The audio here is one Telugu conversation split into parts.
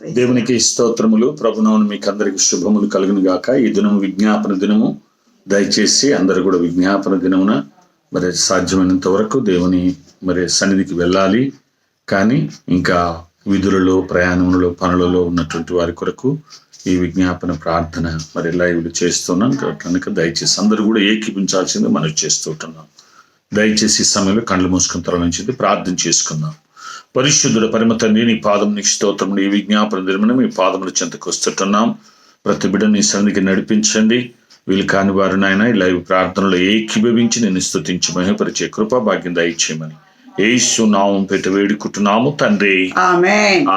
దేవునికి స్తోత్రములు ప్రభునవును మీకు అందరికి శుభములు కలుగును గాక. ఈ దినం విజ్ఞాపన దినము. దయచేసి అందరు కూడా విజ్ఞాపన దినమున మరి సాధ్యమైనంత వరకు దేవుని మరి సన్నిధికి వెళ్ళాలి. కానీ ఇంకా విధులలో ప్రయాణములలో పనులలో ఉన్నటువంటి వారి కొరకు ఈ విజ్ఞాపన ప్రార్థన మరి లైవ్లు చేస్తున్నాం కనుక దయచేసి అందరూ కూడా ఏకీపించాల్సింది మనం చేస్తుంటున్నాం దయచేసి ఈ సమయంలో కళ్ళు మూసుకుని తరలించింది ప్రార్థన చేసుకుందాం. పరిశుద్ధుడ పరమ తండ్రి నీ పాదం నీ ఈ విజ్ఞాపన దినమున మీ పాదముల చెంతకు వస్తుంటున్నాం. ప్రతి బిడ్డ నీ సన్నిధికి నడిపించండి. వీళ్ళు కాని వారు నాయన లైవ్ ప్రార్థనలో ఏకీభవించి నేను స్తుతించి మహిమపరిచే కృపా భాగ్యం దయచేయమని ఏసు నామం పెట్టి వేడుకుంటున్నాము తండ్రి. ఆమెన్.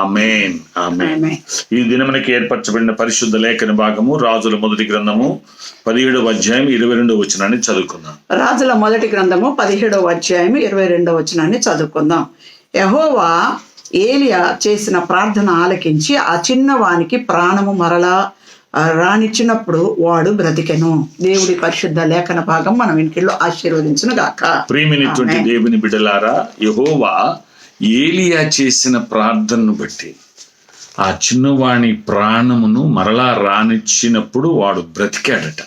ఆమేన్. ఈ దినమునకి ఏర్పరచబడిన పరిశుద్ధ లేఖన భాగము రాజుల మొదటి గ్రంథము పదిహేడవ అధ్యాయం ఇరవై రెండవ వచనాన్ని చదువుకుందాం. రాజుల మొదటి గ్రంథము పదిహేడవ అధ్యాయం ఇరవై రెండవ వచనాన్ని చదువుకుందాం. యహోవా ఏలియా చేసిన ప్రార్థన ఆలకించి ఆ చిన్నవానికి ప్రాణము మరలా ఆ, రానిచ్చినప్పుడు వాడు బ్రతికెను. దేవుడి పరిశుద్ధ లేఖన భాగం మనం ఇంటిలో ఆశీర్వదించును గాక. ప్రియమైనటువంటి ఆమేన్. దేవుని బిడ్డలారా యహోవా ఏలియా చేసిన ప్రార్థనను బట్టి ఆ చిన్నవాణి ప్రాణమును మరలా రానిచ్చినప్పుడు వాడు బ్రతికాడట.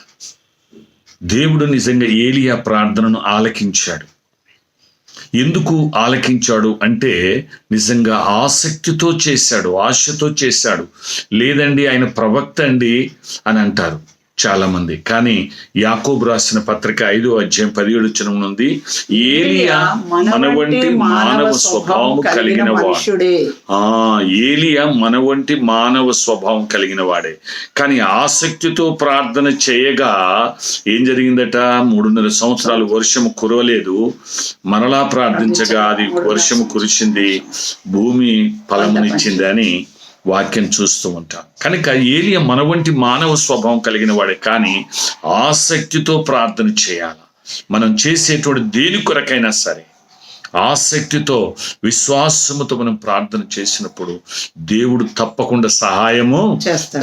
దేవుడు నిజంగా ఏలియా ప్రార్థనను ఆలకించాడు. ఎందుకు ఆలకించాడు అంటే నిజంగా ఆసక్తితో చేశాడు ఆశతో చేశాడు. లేదండి ఆయన ప్రవక్త అండి అని అంటారు. చాలా మంది కానీ యాకోబు రాసిన పత్రిక ఐదో అధ్యాయం పదిహేడు వచనం ఉంది ఏలియా మన వంటి మానవ స్వభావం కలిగిన వాడు. ఆ ఏలియా మన వంటి మానవ స్వభావం కలిగిన వాడే. కానీ ఆసక్తితో ప్రార్థన చేయగా ఏం జరిగిందట? మూడున్నర సంవత్సరాలు వర్షము కురవలేదు. మరలా ప్రార్థించగా అది వర్షము కురిసింది. భూమి ఫలమునిచ్చింది అని వాక్యం చూస్తూ ఉంటాం. కనుక ఏలియా మన వంటి మానవ స్వభావం కలిగిన వాడే కానీ ఆసక్తితో ప్రార్థన చేయాలి? మనం చేసేటువంటి దేని కొరకైనా సరే ఆసక్తితో విశ్వాసముతో మనం ప్రార్థన చేసినప్పుడు దేవుడు తప్పకుండా సహాయము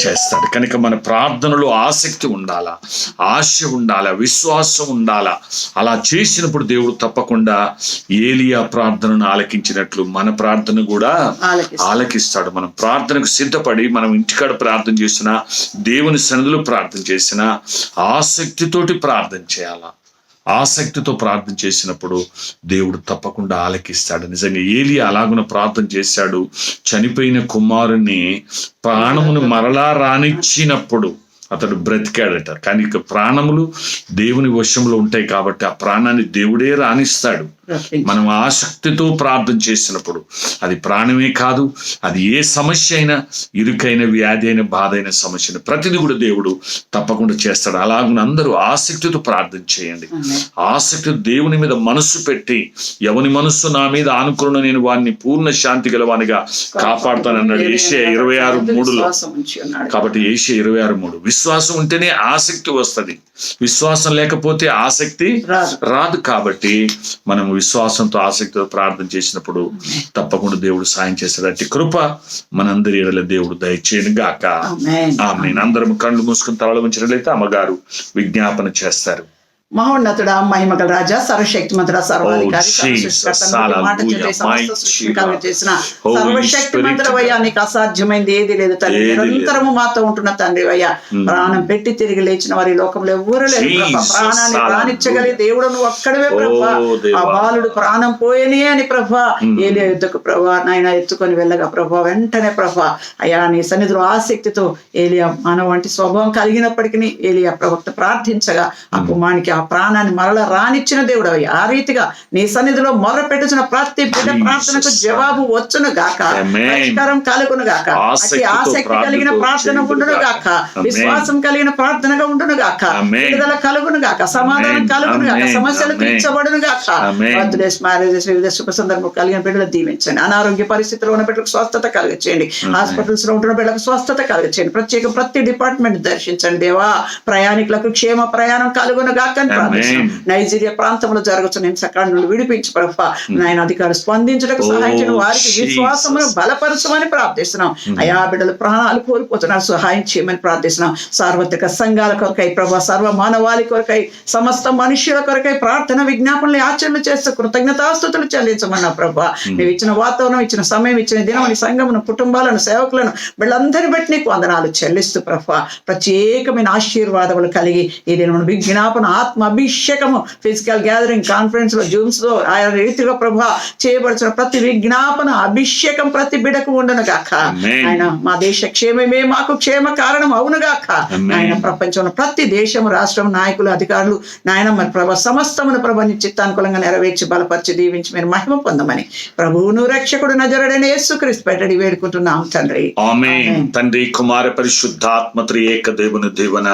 చేస్తాడు. కనుక మన ప్రార్థనలో ఆసక్తి ఉండాలా ఆశ ఉండాలా విశ్వాసం ఉండాలా అలా చేసినప్పుడు దేవుడు తప్పకుండా ఏలియా ప్రార్థనను ఆలకించినట్లు మన ప్రార్థన కూడా ఆలకిస్తాడు. ఆలకిస్తాడు. మనం ప్రార్థనకు సిద్ధపడి మనం ఇంటికాడ ప్రార్థన చేసినా దేవుని సన్నిధిలో ప్రార్థన చేసినా ఆసక్తితోటి ప్రార్థన చేయాలా. ఆసక్తితో ప్రార్థన చేసినప్పుడు దేవుడు తప్పకుండా ఆలకిస్తాడు. నిజంగా ఏలి అలాగున ప్రార్థన చేశాడు. చనిపోయిన కుమారుణ్ణి ప్రాణమును మరలా రానిచ్చినప్పుడు అతడు బ్రతికాడట. కానీ ఇక ప్రాణములు దేవుని వశంలో ఉంటాయి కాబట్టి ఆ ప్రాణాన్ని దేవుడే రాణిస్తాడు. మనం ఆసక్తితో ప్రార్థన చేసినప్పుడు అది ప్రాణమే కాదు అది ఏ సమస్య అయినా ఇరుకైన వ్యాధి అయిన బాధ అయిన సమస్యను ప్రతిదీ కూడా దేవుడు తప్పకుండా చేస్తాడు. అలాగున అందరూ ఆసక్తితో ప్రార్థన చేయండి. ఆసక్తి దేవుని మీద మనస్సు పెట్టి ఎవని మనస్సు నా మీద ఆనుకున్న నేను వారిని పూర్ణ శాంతి గలవానిగా కాపాడుతానన్నాడు ఏషియా ఇరవై ఆరు మూడులో. కాబట్టి ఏషియా ఇరవై ఆరు మూడు. విశ్వాసం ఉంటేనే ఆసక్తి వస్తది. విశ్వాసం లేకపోతే ఆసక్తి. రాదు. కాబట్టి మనం విశ్వాసంతో ఆసక్తితో ప్రార్థన చేసినప్పుడు తప్పకుండా దేవుడు సాయం చేస్తాడు అట్టి కృప మనందరి ఎడల దేవుడు దయచేయను గాక. ఆమె అందరం కళ్ళు మూసుకుని తలలు ఉంచినట్లయితే అమ్మగారు విజ్ఞాపన చేస్తారు. మహోన్నతుడ మహిమగల రాజా సర్వశక్తిమంతుడ సర్వాధికారి Oh, మాట సమస్త చేసిన Spirit. అయ్యా నీకు అసాధ్యమైంది ఏది లేదు లేదు. నిరంతరము మాతో ఉంటున్న తండ్రి అయ్యా ప్రాణం పెట్టి తిరిగి లేచిన వారి లోకంలో ఎవరు లేరు ప్రభా. Jesus. ప్రాణాన్ని. ప్రాణించగలి దేవుడు నువ్వు ఒక్కడవే ప్రభా Oh, దేవా. ఆ బాలుడు ప్రాణం పోయని అని ప్రభా ఏలియా యుద్ధకు ప్రభా నాయన ఎత్తుకొని వెళ్ళగా ప్రభా వెంటనే ప్రభా అయ్యా నీ సన్నిధిలో ఆసక్తితో ఏలియా మానవ వంటి స్వభావం కలిగినప్పటికీ ఏలియా ప్రవక్త ప్రార్థించగా ఆ కుమానికి ఆ ప్రాణాన్ని మరల రానిచ్చిన దేవుడు ఆ రీతిగా నీ సన్నిధిలో మొర్ర పెట్టుచున్న ప్రతి బిడ్డ. ప్రార్థనకు జవాబు వచ్చును గాక. పరిష్కారం కలుగును గాక ఆసక్తి కలిగిన ప్రార్థన ఉండును గాక. విశ్వాసం కలిగిన ప్రార్థనగా ఉండును గాక. విడుదల కలుగును గాక సమాధానం. కలుగును గాక. సమస్యలు. తీర్చబడును గాక. బర్త్డేస్ మ్యారేజెస్ వివిధ శుభ సందర్భం కలిగిన బిడ్డలు దీవించండి అనారోగ్య పరిస్థితిలో ఉన్న బిడ్డలకు స్వస్థత కలిగించండి హాస్పిటల్స్లో ఉంటున్న బిడ్డలకు స్వస్థత కలిగించండి ప్రత్యేక ప్రతి డిపార్ట్మెంట్ దర్శించండి దేవా ప్రయాణికులకు క్షేమ ప్రయాణం కలుగును గాక దయచేయమని ప్రార్థిస్తున్నాం నైజీరియా ప్రాంతంలో జరుగుతున్న హింసకాండలు విడిపించి ప్రభా. నాయన అధికారులు స్పందించడానికి Oh, సహాయించిన వారికి. విశ్వాసమును బలపరచమని ప్రార్థిస్తున్నాం. అయా బిడ్డలు ప్రాణాలు కోల్పోతున్నారు. సహాయం చేయమని ప్రార్థిస్తున్నాం. సార్వత్రిక సంఘాల కొరకై ప్రభా సర్వ మానవాళి కొరకై సమస్త మనుష్యుల కొరకై ప్రార్థన విజ్ఞాపనలు ఆచరణ చేస్తూ కృతజ్ఞతాస్తుతులు చెల్లించమన్నా ప్రభా. నువ్వు ఇచ్చిన వాతావరణం ఇచ్చిన సమయం ఇచ్చిన దినం నీ సంఘమును కుటుంబాలను సేవకులను వీళ్ళందరిని బట్టి నీకు వందనాలు చెల్లిస్తూ ప్రభా. ప్రత్యేకమైన ఆశీర్వాదములు కలిగి ఈ దినం విజ్ఞాపన ఆత్మ అభిషేకము ఫిజికల్ గ్యాదరింగ్ కాన్ఫరెన్స్లో జూమ్స్లో ఆయా రీతిగా ప్రభా చేయబడుతున్న ప్రతి విజ్ఞాపన అభిషేకం ప్రతి బిడకు ఉండను గాక Amen. ఆయన మా దేశ క్షేమమే మాకు క్షేమ కారణం అవును గాక. ఆయన ప్రపంచంలో ప్రతి దేశం రాష్ట్రం నాయకులు అధికారులు నాయన మరి ప్రభ సమస్తమును ప్రభ నీ చిత్తానుకూలంగా నెరవేర్చి బలపరిచి దీవించి మీరు మహిమ పొందమని ప్రభువును రక్షకుడు నజరుడైన యేసుక్రీస్తు పెట్టడి వేడుకుంటున్నాం తండ్రి. తండ్రి కుమార పరిశుద్ధాత్మ త్రియేక దేవుని దేవున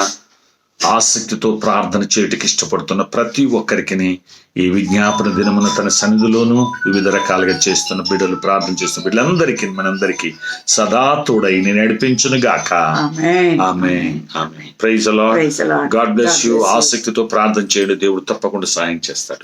ఆసక్తితో ప్రార్థన చేయటికి ఇష్టపడుతున్న ప్రతి ఒక్కరికి ఈ విజ్ఞాపన దినమున తన సన్నిధిలోనూ వివిధ రకాలుగా చేస్తున్న బిడ్డలు ప్రార్థన చేస్తున్న బిడ్డలందరికీ మనందరికీ సదా తోడై నేను నడిపించును గాక ఆమేన్. ఆమె ఆమె ప్రైజ్. God bless you. ఆసక్తితో ప్రార్థన చేయడం దేవుడు తప్పకుండా సాయం చేస్తాడు.